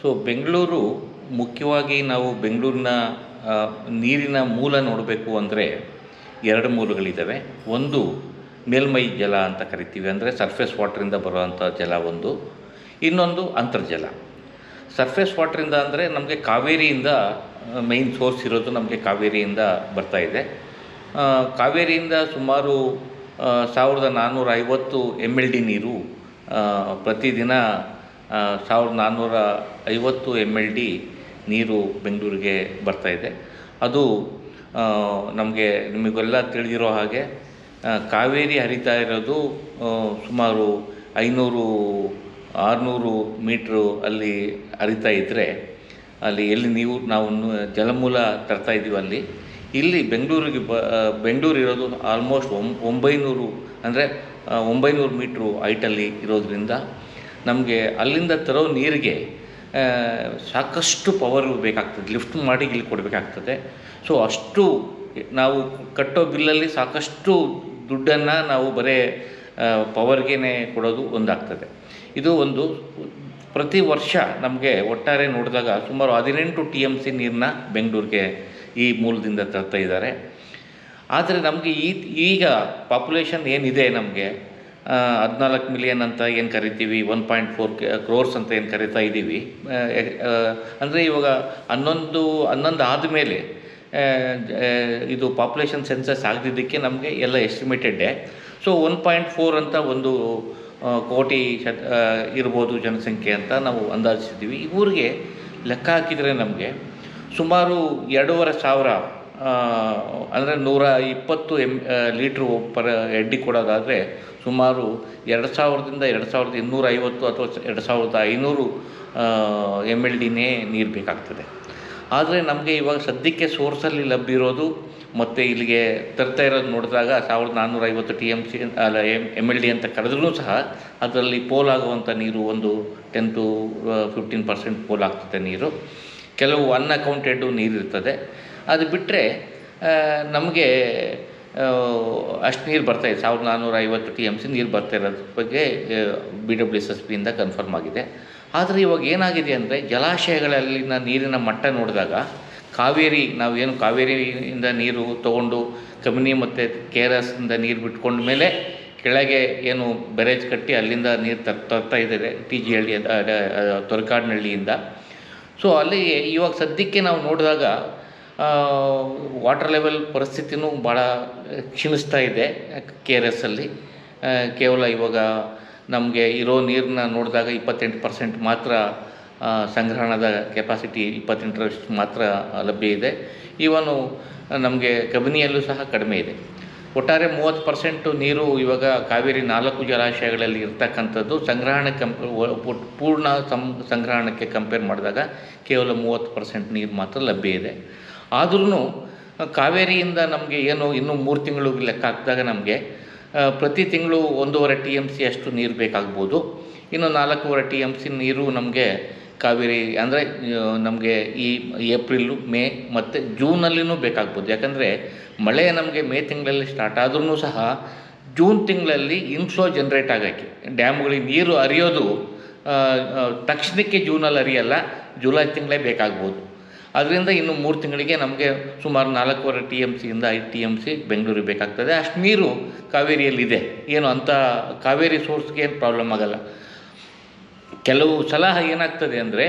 So Bengaluru ಮುಖ್ಯವಾಗಿ ನಾವು ಬೆಂಗಳೂರಿನ ನೀರಿನ ಮೂಲ ನೋಡಬೇಕು ಅಂದರೆ ಎರಡು ಮೂಲಗಳಿದ್ದಾವೆ ಒಂದು ಮೇಲ್ಮೈ ಜಲ ಅಂತ ಕರಿತೀವಿ ಅಂದರೆ ಸರ್ಫೇಸ್ ವಾಟ್ರಿಂದ ಬರುವಂಥ ಜಲ ಒಂದು. ಇನ್ನೊಂದು ಅಂತರ್ಜಲ. ಸರ್ಫೇಸ್ ವಾಟ್ರಿಂದ ಅಂದರೆ ನಮಗೆ ಕಾವೇರಿಯಿಂದ ಮೈನ್ ಸೋರ್ಸ್ ಇರೋದು ನಮಗೆ ಕಾವೇರಿಯಿಂದ ಬರ್ತಾ ಇದೆ. ಕಾವೇರಿಯಿಂದ ಸುಮಾರು ಸಾವಿರದ ನಾನ್ನೂರ ಐವತ್ತು ಎಂ ಎಲ್ ಡಿ ನೀರು ಪ್ರತಿದಿನ ಸಾವಿರದ ನಾನ್ನೂರ ಐವತ್ತು ಎಂ ಎಲ್ ಡಿ ನೀರು ಬೆಂಗಳೂರಿಗೆ ಬರ್ತಾ ಇದೆ. ಅದು ನಮಗೆ ನಿಮಗೆಲ್ಲ ತಿಳಿದಿರೋ ಹಾಗೆ ಕಾವೇರಿ ಹರಿತಾ ಇರೋದು ಸುಮಾರು ಐನೂರು, ಆರುನೂರು ಮೀಟ್ರು ಅಲ್ಲಿ ಹರಿತಾ ಇದ್ದರೆ ಅಲ್ಲಿ ಎಲ್ಲಿ ನೀವು, ನಾವು ಜಲಮೂಲ ತರ್ತಾ ಇದ್ದೀವಿ ಅಲ್ಲಿ. ಇಲ್ಲಿ ಬೆಂಗಳೂರಿಗೆ ಬ ಬೆಂಗಳೂರು ಇರೋದು ಆಲ್ಮೋಸ್ಟ್ ಒಂಬ, ಒಂಬೈನೂರು, ಅಂದರೆ ಒಂಬೈನೂರು ಮೀಟ್ರು ಹೈಟಲ್ಲಿ ಇರೋದ್ರಿಂದ ನಮಗೆ ಅಲ್ಲಿಂದ ತರೋ ನೀರಿಗೆ ಸಾಕಷ್ಟು ಪವರ್ ಬೇಕಾಗ್ತದೆ ಲಿಫ್ಟ್ ಮಾಡಿ ಇಲ್ಲಿ ಕೊಡಬೇಕಾಗ್ತದೆ. ಸೊ ಅಷ್ಟು ನಾವು ಕಟ್ಟೋ ಬಿಲ್ಲಲ್ಲಿ ಸಾಕಷ್ಟು ದುಡ್ಡನ್ನು ನಾವು ಬರೀ ಪವರ್ಗೇ ಕೊಡೋದು ಒಂದಾಗ್ತದೆ. ಇದು ಒಂದು, ಪ್ರತಿ ವರ್ಷ ನಮಗೆ ಒಟ್ಟಾರೆ ನೋಡಿದಾಗ ಸುಮಾರು ಹದಿನೆಂಟು ಟಿ ಎಂ ಸಿ ನೀರನ್ನ ಬೆಂಗಳೂರಿಗೆ ಈ ಮೂಲದಿಂದ ತರ್ತಾ ಇದ್ದಾರೆ. ಆದರೆ ನಮಗೆ ಈ, ಈಗ ಪಾಪ್ಯುಲೇಷನ್ ಏನಿದೆ ನಮಗೆ? ಹದಿನಾಲ್ಕು ಮಿಲಿಯನ್ ಅಂತ ಏನು ಕರಿತೀವಿ? ಒನ್ ಪಾಯಿಂಟ್ ಫೋರ್ ಕ್ರೋರ್ಸ್ ಅಂತ ಏನು ಕರಿತಾ ಇದ್ದೀವಿ ಅಂದರೆ ಇವಾಗ ಹನ್ನೊಂದು ಹನ್ನೊಂದು ಆದಮೇಲೆ ಇದು ಪಾಪ್ಯುಲೇಷನ್ ಸೆನ್ಸಸ್ ಆಗದಿದ್ದಕ್ಕೆ ನಮಗೆ ಎಲ್ಲ ಎಸ್ಟಿಮೇಟೆಡ್ಡೆ ಸೊ ಒನ್ ಪಾಯಿಂಟ್ ಫೋರ್ ಅಂತ ಒಂದು ಕೋಟಿ ಶತ ಇರ್ಬೋದು ಜನಸಂಖ್ಯೆ ಅಂತ ನಾವು ಅಂದಾಜಿಸಿದ್ದೀವಿ. ಈ ಊರಿಗೆ ಲೆಕ್ಕ ಹಾಕಿದರೆ ನಮಗೆ ಸುಮಾರು ಎರಡೂವರೆ ಸಾವಿರ ಅಂದರೆ ನೂರ ಇಪ್ಪತ್ತು ಎಂ ಲೀಟ್ರ್ ಪರ್ ಎಡ್ಡಿ ಕೊಡೋದಾದರೆ ಸುಮಾರು ಎರಡು ಸಾವಿರದಿಂದ ಎರಡು ಸಾವಿರದ ಇನ್ನೂರ ಐವತ್ತು ಅಥವಾ ಎರಡು ಸಾವಿರದ ಐನೂರು ಎಂ ಎಲ್ ಡಿನೇ ನೀರು ಬೇಕಾಗ್ತದೆ. ಆದರೆ ನಮಗೆ ಇವಾಗ ಸದ್ಯಕ್ಕೆ ಸೋರ್ಸಲ್ಲಿ ಲಭ್ಯ ಇರೋದು ಮತ್ತು ಇಲ್ಲಿಗೆ ತರ್ತಾ ಇರೋದು ನೋಡಿದಾಗ ಸಾವಿರದ ನಾನ್ನೂರ ಐವತ್ತು ಟಿ ಎಂ ಸಿ, ಅಲ್ಲ ಎಂ ಎಂ ಎಲ್ ಡಿ ಅಂತ ಕರೆದ್ರೂ ಸಹ ಅದರಲ್ಲಿ ಪೋಲಾಗುವಂಥ ನೀರು ಒಂದು ಟೆನ್ ಟು ಫಿಫ್ಟೀನ್ ಪರ್ಸೆಂಟ್ ಪೋಲಾಗ್ತದೆ ನೀರು. ಕೆಲವು ಅನ್ಅಕೌಂಟೆಡ್ಡು ನೀರು ಇರ್ತದೆ ಅದು ಬಿಟ್ಟರೆ ನಮಗೆ ಅಷ್ಟು ನೀರು ಬರ್ತಾಯಿದೆ ಸಾವಿರದ ನಾನ್ನೂರ ಐವತ್ತು ಟಿ ಎಂ ಸಿ ನೀರು ಬರ್ತಾ ಇರೋದ್ರ ಬಗ್ಗೆ ಬಿ ಡಬ್ಲ್ಯೂ ಎಸ್ ಎಸ್ ಪಿಯಿಂದ ಕನ್ಫರ್ಮ್ ಆಗಿದೆ. ಆದರೆ ಇವಾಗ ಏನಾಗಿದೆ ಅಂದರೆ, ಜಲಾಶಯಗಳಲ್ಲಿನ ನೀರಿನ ಮಟ್ಟ ನೋಡಿದಾಗ, ಕಾವೇರಿ ನಾವೇನು ಕಾವೇರಿಯಿಂದ ನೀರು ತೊಗೊಂಡು ಕಬಿನಿ ಮತ್ತು ಕೆ ಆರ್ ನೀರು ಬಿಟ್ಕೊಂಡ ಮೇಲೆ ಕೆಳಗೆ ಏನು ಬೆರೇಜ್ ಕಟ್ಟಿ ಅಲ್ಲಿಂದ ನೀರು ತರ್, ತರ್ತಾ ಇದ್ದಾರೆ, ಟಿ ಜಿ ಹಳ್ಳಿ ತೊರಕಾಡಿನಹಳ್ಳಿಯಿಂದ. ಸೊ ಅಲ್ಲಿ ಇವಾಗ ಸದ್ಯಕ್ಕೆ ನಾವು ನೋಡಿದಾಗ ವಾಟರ್ ಲೆವೆಲ್ ಪರಿಸ್ಥಿತಿನೂ ಭಾಳ ಕ್ಷೀಣಿಸ್ತಾ ಇದೆ ಕೆ ಆರ್ ಎಸ್ಸಲ್ಲಿ ಕೇವಲ ಇವಾಗ ನಮಗೆ ಇರೋ ನೀರನ್ನ ನೋಡಿದಾಗ ಇಪ್ಪತ್ತೆಂಟು ಪರ್ಸೆಂಟ್ ಮಾತ್ರ ಸಂಗ್ರಹಣದ ಕೆಪಾಸಿಟಿ ಇಪ್ಪತ್ತೆಂಟರಷ್ಟು ಮಾತ್ರ ಲಭ್ಯ ಇದೆ. ಇವನು ನಮಗೆ ಕಬಿನಿಯಲ್ಲೂ ಸಹ ಕಡಿಮೆ ಇದೆ. ಒಟ್ಟಾರೆ ಮೂವತ್ತು ಪರ್ಸೆಂಟು ನೀರು ಇವಾಗ ಕಾವೇರಿ ನಾಲ್ಕು ಜಲಾಶಯಗಳಲ್ಲಿ ಇರ್ತಕ್ಕಂಥದ್ದು ಸಂಗ್ರಹಣೆ ಕಂ ಪೂರ್ಣ ಸಂ, ಸಂಗ್ರಹಣಕ್ಕೆ ಕಂಪೇರ್ ಮಾಡಿದಾಗ ಕೇವಲ ಮೂವತ್ತು ಪರ್ಸೆಂಟ್ ನೀರು ಮಾತ್ರ ಲಭ್ಯ ಇದೆ. ಆದ್ರೂ ಕಾವೇರಿಯಿಂದ ನಮಗೆ ಏನು ಇನ್ನೂ ಮೂರು ತಿಂಗಳು ಲೆಕ್ಕ ಹಾಕಿದಾಗ ನಮಗೆ ಪ್ರತಿ ತಿಂಗಳು ಒಂದೂವರೆ ಟಿ ಎಂ ಸಿ ಅಷ್ಟು ನೀರು ಬೇಕಾಗ್ಬೋದು. ಇನ್ನು ನಾಲ್ಕೂವರೆ ಟಿ ಎಂ ಸಿ ನೀರು ನಮಗೆ ಕಾವೇರಿ, ಅಂದರೆ ನಮಗೆ ಈ ಏಪ್ರಿಲ್ಲು, ಮೇ ಮತ್ತು ಜೂನಲ್ಲಿನೂ ಬೇಕಾಗ್ಬೋದು. ಯಾಕಂದರೆ ಮಳೆ ನಮಗೆ ಮೇ ತಿಂಗಳಲ್ಲಿ ಸ್ಟಾರ್ಟ್ ಆದ್ರೂ ಸಹ ಜೂನ್ ತಿಂಗಳಲ್ಲಿ ಇನ್ಫ್ಲೋ ಜನ್ರೇಟ್ ಆಗೋಕ್ಕೆ. ಡ್ಯಾಮ್ಗಳಿಗೆ ನೀರು ಹರಿಯೋದು ತಕ್ಷಣಕ್ಕೆ ಜೂನಲ್ಲಿ ಹರಿಯಲ್ಲ, ಜುಲೈ ತಿಂಗಳೇ ಬೇಕಾಗ್ಬೋದು. ಅದರಿಂದ ಇನ್ನು ಮೂರು ತಿಂಗಳಿಗೆ ನಮಗೆ ಸುಮಾರು ನಾಲ್ಕೂವರೆ ಟಿ ಎಂ ಸಿಯಿಂದ ಐದು ಟಿ ಎಂ ಸಿ ಬೆಂಗಳೂರಿಗೆ ಬೇಕಾಗ್ತದೆ. ಅಷ್ಟು ನೀರು ಕಾವೇರಿಯಲ್ಲಿದೆ. ಏನು ಅಂಥ ಕಾವೇರಿ ಸೋರ್ಸ್ಗೆ ಏನು ಪ್ರಾಬ್ಲಮ್ ಆಗಲ್ಲ. ಕೆಲವು ಸಲಹ ಏನಾಗ್ತದೆ ಅಂದರೆ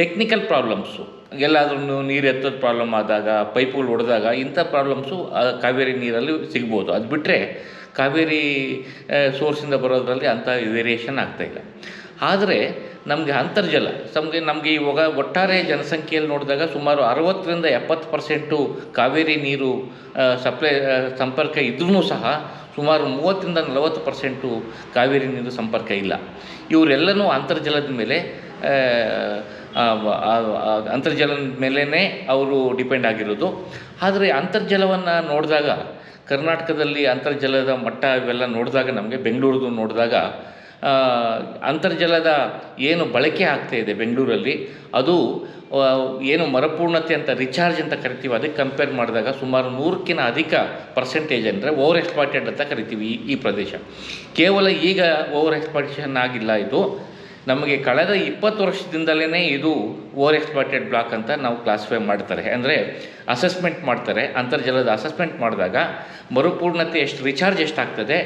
ಟೆಕ್ನಿಕಲ್ ಪ್ರಾಬ್ಲಮ್ಸು ಎಲ್ಲಾದ್ರೂ ನೀರು ಎತ್ತದ ಪ್ರಾಬ್ಲಮ್ ಆದಾಗ, ಪೈಪುಗಳು ಹೊಡೆದಾಗ ಇಂಥ ಪ್ರಾಬ್ಲಮ್ಸು ಕಾವೇರಿ ನೀರಲ್ಲಿ ಸಿಗ್ಬೋದು. ಅದು ಬಿಟ್ಟರೆ ಕಾವೇರಿ ಸೋರ್ಸಿಂದ ಬರೋದ್ರಲ್ಲಿ ಅಂಥ ವೇರಿಯೇಷನ್ ಆಗ್ತಾಯಿಲ್ಲ ಆದರೆ ನಮಗೆ ಅಂತರ್ಜಲ. ನಮಗೆ ನಮಗೆ ಇವಾಗ ಒಟ್ಟಾರೆ ಜನಸಂಖ್ಯೆಯಲ್ಲಿ ನೋಡಿದಾಗ ಸುಮಾರು ಅರವತ್ತರಿಂದ ಎಪ್ಪತ್ತು ಪರ್ಸೆಂಟು ಕಾವೇರಿ ನೀರು ಸಪ್ಲೈ ಸಂಪರ್ಕ ಇದ್ರೂ ಸಹ ಸುಮಾರು ಮೂವತ್ತರಿಂದ ನಲವತ್ತು ಪರ್ಸೆಂಟು ಕಾವೇರಿ ನೀರು ಸಂಪರ್ಕ ಇಲ್ಲ. ಇವರೆಲ್ಲನೂ ಅಂತರ್ಜಲದ ಮೇಲೆ ಅಂತರ್ಜಲದ ಮೇಲೇ ಅವರು ಡಿಪೆಂಡ್ ಆಗಿರೋದು. ಆದರೆ ಅಂತರ್ಜಲವನ್ನು ನೋಡಿದಾಗ, ಕರ್ನಾಟಕದಲ್ಲಿ ಅಂತರ್ಜಲದ ಮಟ್ಟ ಇವೆಲ್ಲ ನೋಡಿದಾಗ ನಮಗೆ ಬೆಂಗಳೂರಿಗೂ ನೋಡಿದಾಗ ಅಂತರ್ಜಲದ ಏನು ಬಳಕೆ ಆಗ್ತಾ ಇದೆ ಬೆಂಗಳೂರಲ್ಲಿ, ಅದು ಏನು ಮರುಪೂರ್ಣತೆ ಅಂತ ರಿಚಾರ್ಜ್ ಅಂತ ಕರಿತೀವಿ ಅದಕ್ಕೆ ಕಂಪೇರ್ ಮಾಡಿದಾಗ ಸುಮಾರು ನೂರಕ್ಕಿಂತ ಅಧಿಕ ಪರ್ಸೆಂಟೇಜ್ ಅಂದರೆ ಓವರ್ ಎಕ್ಸ್ಪ್ಲಾಯ್ಟೆಡ್ ಅಂತ ಕರಿತೀವಿ ಈ ಪ್ರದೇಶ. ಕೇವಲ ಈಗ ಓವರ್ ಎಕ್ಸ್ಪ್ಲಾಯ್ಟೇಷನ್ ಆಗಿಲ್ಲ ಇದು. ನಮಗೆ ಕಳೆದ ಇಪ್ಪತ್ತು ವರ್ಷದಿಂದಲೇ ಇದು ಓವರ್ ಎಕ್ಸ್ಪ್ಲಾಟೆಡ್ ಬ್ಲಾಕ್ ಅಂತ ನಾವು ಕ್ಲಾಸಿಫೈ ಮಾಡ್ತಾರೆ. ಅಂದರೆ ಅಸೆಸ್ಮೆಂಟ್ ಮಾಡ್ತಾರೆ, ಅಂತರ್ಜಲದ ಅಸೆಸ್ಮೆಂಟ್ ಮಾಡಿದಾಗ ಮರುಪೂರ್ಣತೆ ಎಷ್ಟು ರಿಚಾರ್ಜ್ ಎಷ್ಟಾಗ್ತದೆ?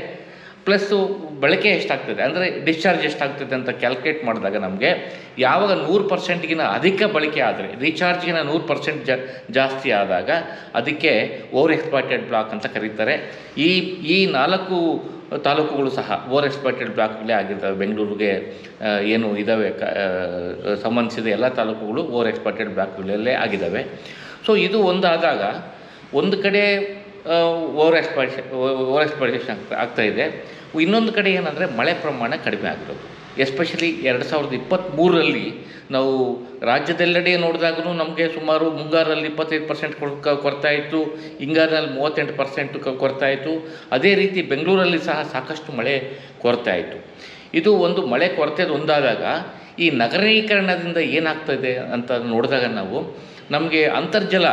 ಪ್ಲಸ್ಸು ಬಳಕೆ ಎಷ್ಟಾಗ್ತದೆ? ಅಂದರೆ ಡಿಸ್ಚಾರ್ಜ್ ಎಷ್ಟಾಗ್ತದೆ ಅಂತ ಕ್ಯಾಲ್ಕುಲೇಟ್ ಮಾಡಿದಾಗ ನಮಗೆ ಯಾವಾಗ ನೂರು ಪರ್ಸೆಂಟ್ಗಿನ ಅಧಿಕ ಬಳಕೆ ಆದರೆ, ರೀಚಾರ್ಜ್ಗಿನ ನೂರು ಪರ್ಸೆಂಟ್ ಜಾಸ್ತಿ ಆದಾಗ ಅದಕ್ಕೆ ಓವರ್ ಎಕ್ಸ್ಪ್ಲಾಯ್ಟೆಡ್ ಬ್ಲಾಕ್ ಅಂತ ಕರೀತಾರೆ. ಈ ಈ ನಾಲ್ಕು ತಾಲೂಕುಗಳು ಸಹ ಓವರ್ ಎಕ್ಸ್ಪ್ಲಾಯ್ಟೆಡ್ ಬ್ಲಾಕ್ಗಳೇ ಆಗಿರ್ತವೆ. ಬೆಂಗಳೂರಿಗೆ ಏನು ಇದ್ದಾವೆ ಸಂಬಂಧಿಸಿದ ಎಲ್ಲ ತಾಲೂಕುಗಳು ಓವರ್ ಎಕ್ಸ್ಪ್ಲಾಯ್ಟೆಡ್ ಬ್ಲಾಕ್ಗಳಲ್ಲೇ ಆಗಿದ್ದಾವೆ ಸೊ ಇದು ಒಂದಾದಾಗ ಒಂದು ಕಡೆ ಓವರ್ ಎಕ್ಸ್ಪ್ಲಾಟೇಷನ್ ಓವರ್ ಎಕ್ಸ್ಪ್ಲಾಟೇಷನ್ ಆಗ್ತಾ ಆಗ್ತಾ ಇದೆ. ಇನ್ನೊಂದು ಕಡೆ ಏನಂದರೆ ಮಳೆ ಪ್ರಮಾಣ ಕಡಿಮೆ ಆಗಿರೋದು ಎಸ್ಪೆಷಲಿ ಎರಡು ಸಾವಿರದ ಇಪ್ಪತ್ತ್ಮೂರರಲ್ಲಿ ನಾವು ರಾಜ್ಯದೆಲ್ಲೆಡೆ ನೋಡಿದಾಗೂ ನಮಗೆ ಸುಮಾರು ಮುಂಗಾರಲ್ಲಿ ಇಪ್ಪತ್ತೈದು ಪರ್ಸೆಂಟ್ ಕೊರತಾ ಇತ್ತು, ಹಿಂಗಾರಿನಲ್ಲಿ ಮೂವತ್ತೆಂಟು ಪರ್ಸೆಂಟ್ ಕೊರತಾ ಇತ್ತು. ಅದೇ ರೀತಿ ಬೆಂಗಳೂರಲ್ಲಿ ಸಹ ಸಾಕಷ್ಟು ಮಳೆ ಕೊರತೆ ಆಯಿತು ಇದು ಒಂದು ಮಳೆ ಕೊರತೆದು ಒಂದಾದಾಗ ಈ ನಗರೀಕರಣದಿಂದ ಏನಾಗ್ತದೆ ಅಂತ ನೋಡಿದಾಗ ನಾವು ನಮಗೆ ಅಂತರ್ಜಲ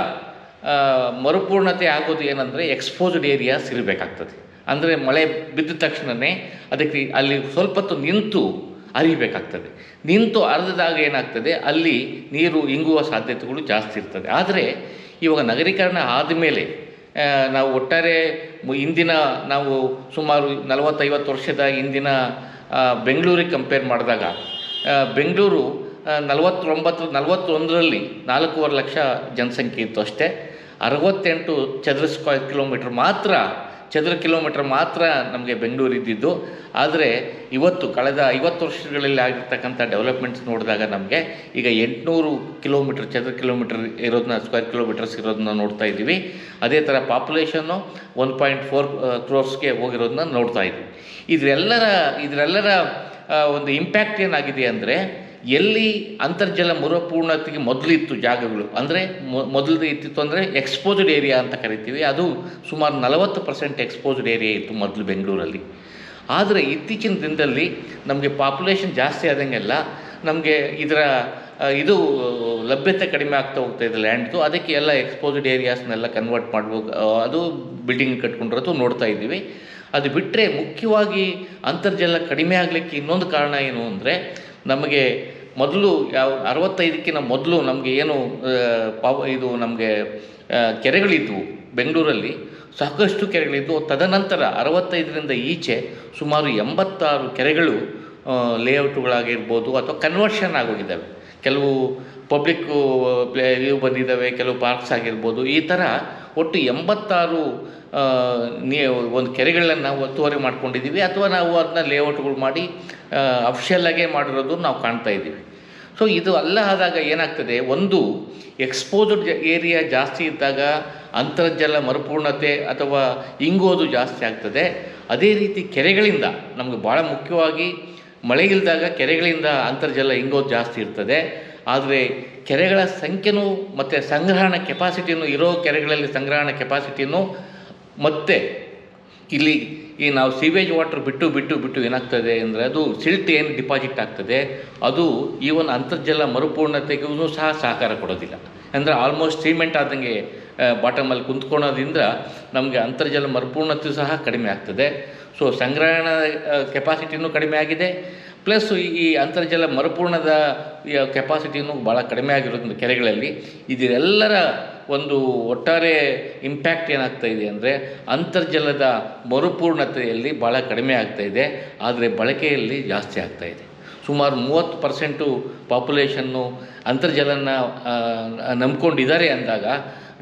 ಮರುಪೂರ್ಣತೆ ಆಗೋದು ಏನಂದರೆ ಎಕ್ಸ್ಪೋಸ್ಡ್ ಏರಿಯಾಸ್ ಇರಬೇಕಾಗ್ತದೆ. ಅಂದರೆ ಮಳೆ ಬಿದ್ದ ತಕ್ಷಣವೇ ಅದಕ್ಕೆ ಅಲ್ಲಿ ಸ್ವಲ್ಪ ಹೊತ್ತು ನಿಂತು ಅರಿಬೇಕಾಗ್ತದೆ ನಿಂತು ಅರ್ಧದಾಗ ಏನಾಗ್ತದೆ? ಅಲ್ಲಿ ನೀರು ಇಂಗುವ ಸಾಧ್ಯತೆಗಳು ಜಾಸ್ತಿ ಇರ್ತದೆ. ಆದರೆ ಇವಾಗ ನಗರೀಕರಣ ಆದಮೇಲೆ ಮೇಲೆ ನಾವು ಒಟ್ಟಾರೆ ಇಂದಿನ ನಾವು ಸುಮಾರು ನಲವತ್ತೈವತ್ತು ವರ್ಷದ ಇಂದಿನ ಬೆಂಗಳೂರಿಗೆ ಕಂಪೇರ್ ಮಾಡಿದಾಗ ಬೆಂಗಳೂರು ನಲವತ್ತೊಂಬತ್ತು, ನಲವತ್ತೊಂದರಲ್ಲಿ ನಾಲ್ಕೂವರೆ ಲಕ್ಷ ಜನಸಂಖ್ಯೆ ಇತ್ತು ಅಷ್ಟೇ. ಅರವತ್ತೆಂಟು ಚದರ ಸ್ಕ್ವೇರ್ ಕಿಲೋಮೀಟ್ರ್ ಮಾತ್ರ, ಚದರ ಕಿಲೋಮೀಟ್ರ್ ಮಾತ್ರ ನಮಗೆ ಬೆಂಗಳೂರು ಇದ್ದಿದ್ದು ಆದರೆ ಇವತ್ತು ಕಳೆದ ಐವತ್ತು ವರ್ಷಗಳಲ್ಲಿ ಆಗಿರ್ತಕ್ಕಂಥ ಡೆವಲಪ್ಮೆಂಟ್ಸ್ ನೋಡಿದಾಗ ನಮಗೆ ಈಗ ಎಂಟುನೂರು ಕಿಲೋಮೀಟ್ರ್, ಚದರ ಕಿಲೋಮೀಟ್ರ್ ಇರೋದನ್ನ ಸ್ಕ್ವೇರ್ ಕಿಲೋಮೀಟರ್ಸ್ ಇರೋದನ್ನ ನೋಡ್ತಾ ಇದ್ದೀವಿ. ಅದೇ ಥರ ಪಾಪ್ಯುಲೇಷನ್ನು ಒನ್ ಪಾಯಿಂಟ್ ಫೋರ್ ಕ್ರೋರ್ಸ್ಗೆ ಹೋಗಿರೋದನ್ನ ನೋಡ್ತಾ ಇದ್ದೀವಿ. ಇದರೆಲ್ಲರ ಇದರೆಲ್ಲರ ಒಂದು ಇಂಪ್ಯಾಕ್ಟ್ ಏನಾಗಿದೆ ಅಂದರೆ ಎಲ್ಲಿ ಅಂತರ್ಜಲ ಮರುಪೂರ್ಣತೆಗೆ ಮೊದಲಿತ್ತು ಜಾಗಗಳು, ಅಂದರೆ ಮೊದಲದು ಇತ್ತಿತ್ತು ಅಂದರೆ ಎಕ್ಸ್ಪೋಸ್ಡ್ ಏರಿಯಾ ಅಂತ ಕರಿತೀವಿ, ಅದು ಸುಮಾರು ನಲವತ್ತು ಪರ್ಸೆಂಟ್ ಎಕ್ಸ್ಪೋಸ್ಡ್ ಏರಿಯಾ ಇತ್ತು ಮೊದಲು ಬೆಂಗಳೂರಲ್ಲಿ. ಆದರೆ ಇತ್ತೀಚಿನ ದಿನದಲ್ಲಿ ನಮಗೆ ಪಾಪ್ಯುಲೇಷನ್ ಜಾಸ್ತಿ ಆದಂಗೆಲ್ಲ ನಮಗೆ ಇದರ ಇದು ಲಭ್ಯತೆ ಕಡಿಮೆ ಆಗ್ತಾ ಹೋಗ್ತಾ ಇದೆ ಲ್ಯಾಂಡ್ದು ಅದಕ್ಕೆ ಎಲ್ಲ ಎಕ್ಸ್ಪೋಸ್ಡ್ ಏರಿಯಾಸ್ನೆಲ್ಲ ಕನ್ವರ್ಟ್ ಮಾಡ್ಬೋದು ಅದು ಬಿಲ್ಡಿಂಗ್ ಕಟ್ಕೊಂಡಿರೋದು ನೋಡ್ತಾ ಇದ್ದೀವಿ. ಅದು ಬಿಟ್ಟರೆ ಮುಖ್ಯವಾಗಿ ಅಂತರ್ಜಲ ಕಡಿಮೆ ಆಗಲಿಕ್ಕೆ ಇನ್ನೊಂದು ಕಾರಣ ಏನು ಅಂದರೆ ನಮಗೆ ಮೊದಲು ಯಾವ ಅರವತ್ತೈದಕ್ಕಿಂತ ಮೊದಲು ನಮಗೆ ಏನು ಪಾವ, ಇದು ನಮಗೆ ಕೆರೆಗಳಿದ್ವು ಬೆಂಗಳೂರಲ್ಲಿ, ಸಾಕಷ್ಟು ಕೆರೆಗಳಿದ್ವು. ತದನಂತರ ಅರವತ್ತೈದರಿಂದ ಈಚೆ ಸುಮಾರು ಎಂಬತ್ತಾರು ಕೆರೆಗಳು ಲೇಔಟ್ಗಳಾಗಿರ್ಬೋದು ಅಥವಾ ಕನ್ವರ್ಷನ್ ಆಗೋಗಿದ್ದಾವೆ. ಕೆಲವು ಪಬ್ಲಿಕ್ಕು ಪ್ಲೇ ಇವು ಬಂದಿದ್ದಾವೆ, ಕೆಲವು ಪಾರ್ಕ್ಸ್ ಆಗಿರ್ಬೋದು. ಈ ಥರ ಒಟ್ಟು ಎಂಬತ್ತಾರು ನೀ, ಒಂದು ಕೆರೆಗಳನ್ನು ಒತ್ತುವರಿ ಮಾಡ್ಕೊಂಡಿದ್ದೀವಿ ಅಥವಾ ನಾವು ಅದನ್ನ ಲೇಔಟ್ಗಳು ಮಾಡಿ ಅಫಿಷಿಯಲ್ಲಾಗೇ ಮಾಡಿರೋದು ನಾವು ಕಾಣ್ತಾ ಇದ್ದೀವಿ. ಸೊ ಇದು ಅಲ್ಲ ಆದಾಗ ಏನಾಗ್ತದೆ? ಒಂದು ಎಕ್ಸ್ಪೋಸ್ಡ್ ಏರಿಯಾ ಜಾಸ್ತಿ ಇದ್ದಾಗ ಅಂತರ್ಜಲ ಮರುಪೂರ್ಣತೆ ಅಥವಾ ಇಂಗೋದು ಜಾಸ್ತಿ ಆಗ್ತದೆ. ಅದೇ ರೀತಿ ಕೆರೆಗಳಿಂದ ನಮಗೆ ಭಾಳ ಮುಖ್ಯವಾಗಿ ಮಳೆ ಇಲ್ಲದಾಗ ಕೆರೆಗಳಿಂದ ಅಂತರ್ಜಲ ಇಂಗೋದು ಜಾಸ್ತಿ ಇರ್ತದೆ. ಆದರೆ ಕೆರೆಗಳ ಸಂಖ್ಯೆನೂ ಮತ್ತು ಸಂಗ್ರಹಣ ಕೆಪಾಸಿಟಿನೂ ಇರೋ ಕೆರೆಗಳಲ್ಲಿ ಸಂಗ್ರಹಣ ಕೆಪಾಸಿಟಿನೂ ಮತ್ತೆ ಇಲ್ಲಿ ಈ ನಾವು ಸೀವೇಜ್ ವಾಟರ್ ಬಿಟ್ಟು ಬಿಟ್ಟು ಬಿಟ್ಟು ಏನಾಗ್ತದೆ ಅಂದರೆ ಅದು ಸಿಲ್ಟ್ ಏನು ಡಿಪಾಸಿಟ್ ಆಗ್ತದೆ, ಅದು ಈವನ್ ಅಂತರ್ಜಲ ಮರುಪೂರ್ಣತೆಗೂ ಸಹ ಸಹಕಾರ ಕೊಡೋದಿಲ್ಲ. ಅಂದರೆ ಆಲ್ಮೋಸ್ಟ್ ಸಿಮೆಂಟ್ ಆದಂಗೆ ಬಾಟಮಲ್ಲಿ ಕುಂತ್ಕೊಳೋದ್ರಿಂದ ನಮಗೆ ಅಂತರ್ಜಲ ಮರುಪೂರ್ಣತೆ ಸಹ ಕಡಿಮೆ ಆಗ್ತದೆ. ಸೊ ಸಂಗ್ರಹಣ ಕೆಪಾಸಿಟಿನೂ ಕಡಿಮೆ ಆಗಿದೆ. ಪ್ಲಸ್ ಈ ಅಂತರ್ಜಲ ಮರುಪೂರ್ಣದ ಕೆಪಾಸಿಟಿನೂ ಭಾಳ ಕಡಿಮೆ ಆಗಿರೋದ್ರಿಂದ ಕೆರೆಗಳಲ್ಲಿ. ಇದೆಲ್ಲರ ಒಂದು ಒಟ್ಟಾರೆ ಇಂಪ್ಯಾಕ್ಟ್ ಏನಾಗ್ತಾ ಇದೆ ಅಂದರೆ, ಅಂತರ್ಜಲದ ಮರುಪೂರ್ಣತೆಯಲ್ಲಿ ಭಾಳ ಕಡಿಮೆ ಆಗ್ತಾ ಇದೆ. ಆದರೆ ಬಳಕೆಯಲ್ಲಿ ಜಾಸ್ತಿ ಆಗ್ತಾ ಇದೆ. ಸುಮಾರು ಮೂವತ್ತು ಪರ್ಸೆಂಟು ಪಾಪ್ಯುಲೇಷನ್ನು ಅಂತರ್ಜಲನ ನಂಬ್ಕೊಂಡಿದ್ದಾರೆ ಅಂದಾಗ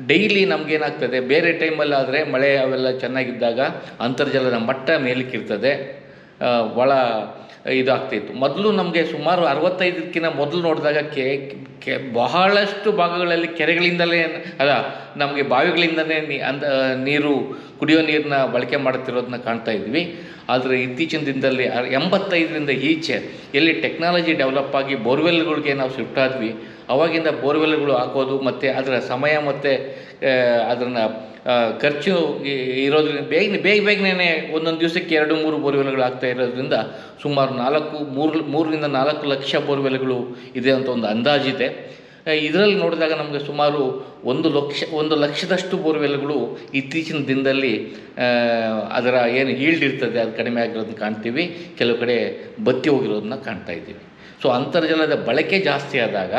ಡೈಲಿ ನಮಗೇನಾಗ್ತದೆ, ಬೇರೆ ಟೈಮಲ್ಲಾದರೆ ಮಳೆ ಅವೆಲ್ಲ ಚೆನ್ನಾಗಿದ್ದಾಗ ಅಂತರ್ಜಲದ ಮಟ್ಟ ಮೇಲಕ್ಕಿರ್ತದೆ. ಭಾಳ ಇದಾಗ್ತಿತ್ತು. ಮೊದಲು ನಮಗೆ ಸುಮಾರು ಅರವತ್ತೈದಕ್ಕಿಂತ ಮೊದಲು ನೋಡಿದಾಗ ಕೆ ಕೆ ಬಹಳಷ್ಟು ಭಾಗಗಳಲ್ಲಿ ಕೆರೆಗಳಿಂದಲೇ ಅಲ್ಲ ನಮಗೆ ಬಾವಿಗಳಿಂದಲೇ ನೀ ಅಂದ ನೀರು, ಕುಡಿಯೋ ನೀರನ್ನ ಬಳಕೆ ಮಾಡುತ್ತಿರೋದನ್ನ ಕಾಣ್ತಾ ಇದ್ವಿ. ಆದರೆ ಇತ್ತೀಚಿನ ದಿನದಲ್ಲಿ ಎಂಬತ್ತೈದರಿಂದ ಈಚೆ ಎಲ್ಲಿ ಟೆಕ್ನಾಲಜಿ ಡೆವಲಪ್ ಆಗಿ ಬೋರ್ವೆಲ್ಗಳಿಗೆ ನಾವು ಶಿಫ್ಟ್ ಆದ್ವಿ. ಅವಾಗಿಂದ ಬೋರ್ವೆಲ್ಗಳು ಹಾಕೋದು ಮತ್ತು ಅದರ ಸಮಯ ಮತ್ತು ಅದನ್ನು ಖರ್ಚು ಇರೋದ್ರಿಂದ ಬೇಗನೆ ಬೇಗ, ಬೇಗನೆ ಒಂದೊಂದು ದಿವಸಕ್ಕೆ ಎರಡು, ಮೂರು ಬೋರ್ವೆಲ್ಗಳು ಆಗ್ತಾ ಇರೋದ್ರಿಂದ ಸುಮಾರು ನಾಲ್ಕು, ಮೂರು, ಮೂರರಿಂದ ನಾಲ್ಕು ಲಕ್ಷ ಬೋರ್ವೆಲ್ಗಳು ಇದೆ ಅಂತ ಒಂದು ಅಂದಾಜಿದೆ. ಇದರಲ್ಲಿ ನೋಡಿದಾಗ ನಮಗೆ ಸುಮಾರು ಒಂದು ಲಕ್ಷ, ಒಂದು ಲಕ್ಷದಷ್ಟು ಬೋರ್ವೆಲ್ಗಳು ಇತ್ತೀಚಿನ ದಿನದಲ್ಲಿ ಅದರ ಏನು ಈಲ್ಡ್ ಇರ್ತದೆ, ಅದು ಕಡಿಮೆ ಆಗಿರೋದನ್ನ ಕಾಣ್ತೀವಿ. ಕೆಲವು ಕಡೆ ಬತ್ತಿ ಹೋಗಿರೋದನ್ನ ಕಾಣ್ತಾ ಇದ್ದೀವಿ. ಸೊ ಅಂತರ್ಜಲದ ಬಳಕೆ ಜಾಸ್ತಿ ಆದಾಗ,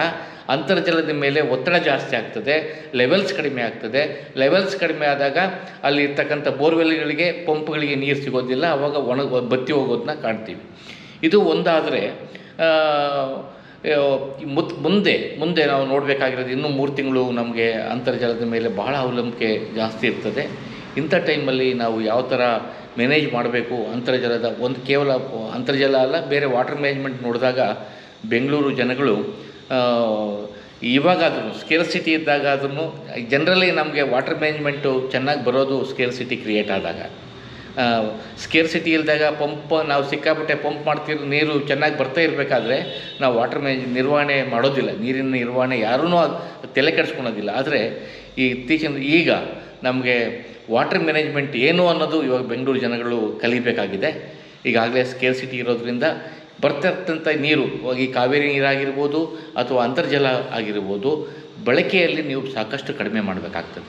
ಅಂತರ್ಜಲದ ಮೇಲೆ ಒತ್ತಡ ಜಾಸ್ತಿ ಆಗ್ತದೆ ಲೆವೆಲ್ಸ್ ಕಡಿಮೆ ಆಗ್ತದೆ. ಲೆವೆಲ್ಸ್ ಕಡಿಮೆ ಆದಾಗ ಅಲ್ಲಿ ಇರ್ತಕ್ಕಂಥ ಬೋರ್ವೆಲ್ಗಳಿಗೆ, ಪಂಪ್ಗಳಿಗೆ ನೀರು ಸಿಗೋದಿಲ್ಲ ಆವಾಗ ಒಣ, ಬತ್ತಿ ಹೋಗೋದನ್ನ ಕಾಣ್ತೀವಿ. ಇದು ಒಂದಾದರೆ ಮುತ್, ಮುಂದೆ ಮುಂದೆ ನಾವು ನೋಡಬೇಕಾಗಿರೋದು ಇನ್ನೂ ಮೂರು ತಿಂಗಳು ನಮಗೆ ಅಂತರ್ಜಲದ ಮೇಲೆ ಬಹಳ ಅವಲಂಬಿಕೆ ಜಾಸ್ತಿ ಇರ್ತದೆ. ಇಂಥ ಟೈಮಲ್ಲಿ ನಾವು ಯಾವ ಥರ ಮ್ಯಾನೇಜ್ ಮಾಡಬೇಕು? ಅಂತರ್ಜಲದ ಒಂದು ಕೇವಲ, ಅಂತರ್ಜಲ ಅಲ್ಲ, ಬೇರೆ ವಾಟರ್ ಮ್ಯಾನೇಜ್ಮೆಂಟ್ ನೋಡಿದಾಗ ಬೆಂಗಳೂರು ಜನಗಳು ಇವಾಗಾದರೂ ಸ್ಕೇರ್ ಸಿಟಿ ಇದ್ದಾಗಾದ್ರೂ ಜನರಲಿ ನಮಗೆ ವಾಟರ್ ಮ್ಯಾನೇಜ್ಮೆಂಟು ಚೆನ್ನಾಗಿ ಬರೋದು ಸ್ಕೇರ್ ಸಿಟಿ ಕ್ರಿಯೇಟ್ ಆದಾಗ. ಸ್ಕೇರ್ ಸಿಟಿ ಇಲ್ದಾಗ ಪಂಪ್, ನಾವು ಸಿಕ್ಕಾಪಟ್ಟೆ ಪಂಪ್ ಮಾಡ್ತಿರೋ ನೀರು ಚೆನ್ನಾಗಿ ಬರ್ತಾ ಇರಬೇಕಾದ್ರೆ ನಾವು ವಾಟರ್ ಮ್ಯಾನೇಜ್ ನಿರ್ವಹಣೆ ಮಾಡೋದಿಲ್ಲ. ನೀರಿನ ನಿರ್ವಹಣೆ ಯಾರೂ ತಲೆ ಕೆಡಿಸ್ಕೊಳೋದಿಲ್ಲ. ಆದರೆ ಈ ಇತ್ತೀಚಿನ, ಈಗ ನಮಗೆ ವಾಟರ್ ಮ್ಯಾನೇಜ್ಮೆಂಟ್ ಏನು ಅನ್ನೋದು ಇವಾಗ ಬೆಂಗಳೂರು ಜನಗಳು ಕಲಿಬೇಕಾಗಿದೆ. ಈಗಾಗಲೇ ಸ್ಕೇರ್ಸಿಟಿ ಇರೋದ್ರಿಂದ ಬರ್ತಿರ್ತಂಥ ನೀರು, ಈ ಕಾವೇರಿ ನೀರಾಗಿರ್ಬೋದು ಅಥವಾ ಅಂತರ್ಜಲ ಆಗಿರ್ಬೋದು, ಬಳಕೆಯಲ್ಲಿ ನೀವು ಸಾಕಷ್ಟು ಕಡಿಮೆ ಮಾಡಬೇಕಾಗ್ತದೆ.